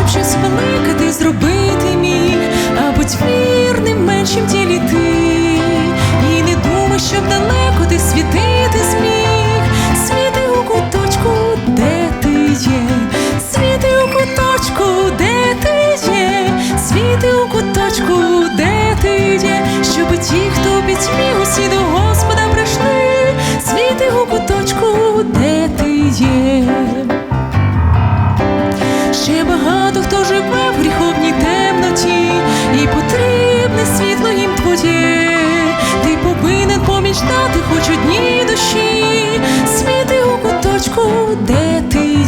щоб щось велике ти зробити міг, а будь вірним меншим тілі ти, і не думай, щоб далеко ти світити зміг, світи у куточку, де ти є, світи у куточку, де ти є, світи у куточку, де ти є, щоб ті,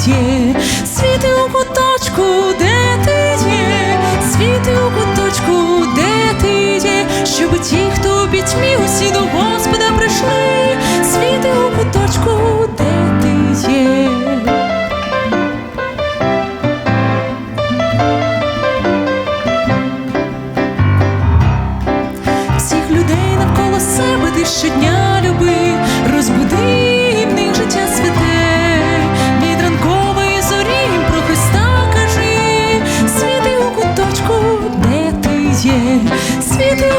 є, світи у куточку, де ти є, світи у куточку, де ти є, щоб ті, хто пітьмі усі до Господа прийшли, світи у куточку, де ти є. всіх людей навколо себе ти щодня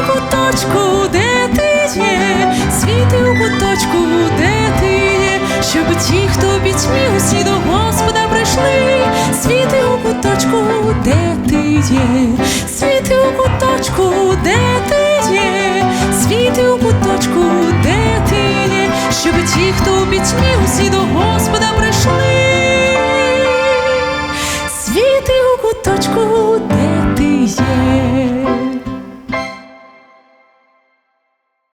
у куточку, де ти є, світи у куточку, де ти є, щоб ті, хто пітьмі усі до Господа прийшли, світи у куточку, де ти є, світи у куточку, де ти є, світи у куточку, де ти щоб ті, хто у пітьмі усі до Господа прийшли, світи у куточку, де ти є.